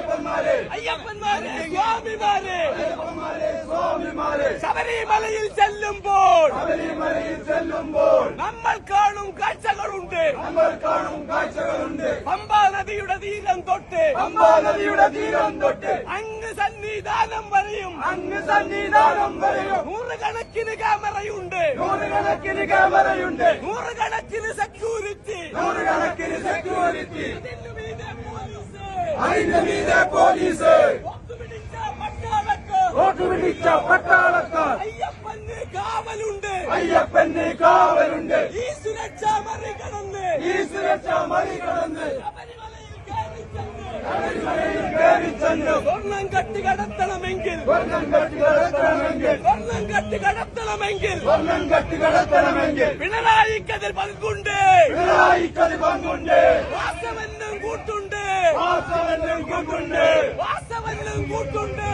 അയ്യപ്പന്മാരെ. അയ്യപ്പന്മാരെ. സ്വാമിമാരെ. അയ്യപ്പന്മാരെ സ്വാമിമാരെ. ശബരിമലയിൽ ചെല്ലുമ്പോൾ. ശബരിമലയിൽ ചെല്ലുമ്പോൾ. നമ്മൾ കാണും കാഴ്ചകളുണ്ട്. നമ്മൾ കാണും കാഴ്ചകളുണ്ട്. പമ്പാ നദിയുടെ തീരം തൊട്ട്. പമ്പാ നദിയുടെ തീരം തൊട്ട്. അങ്ങ് സന്നിധാനം വരെയും അങ്ങ് സന്നിധാനം വരെയും. നൂറുകണക്കിന് ക്യാമറയുണ്ട്. നൂറുകണക്കിന് ക്യാമറയുണ്ട്. നൂറുകണക്കിന് സെക്യൂരിറ്റി നൂറുകണക്കിന് സെക്യൂരിറ്റി ஐந்து மீத போலீஸ். ஓட்டு பிடிச்ச பட்டாளத்தார் ஐயப்பன்னு காவலுண்டு. ஐயப்பன்னு காவலுண்டு. ஈ சுரட்சா மறி கடந்து. ஈ சுரட்சா மறி கடந்து. சொர்ணம் பங்குண்டு. பங்குண்டு. கூட்டுண்டு. கூட்டுண்டு கூட்டுண்டு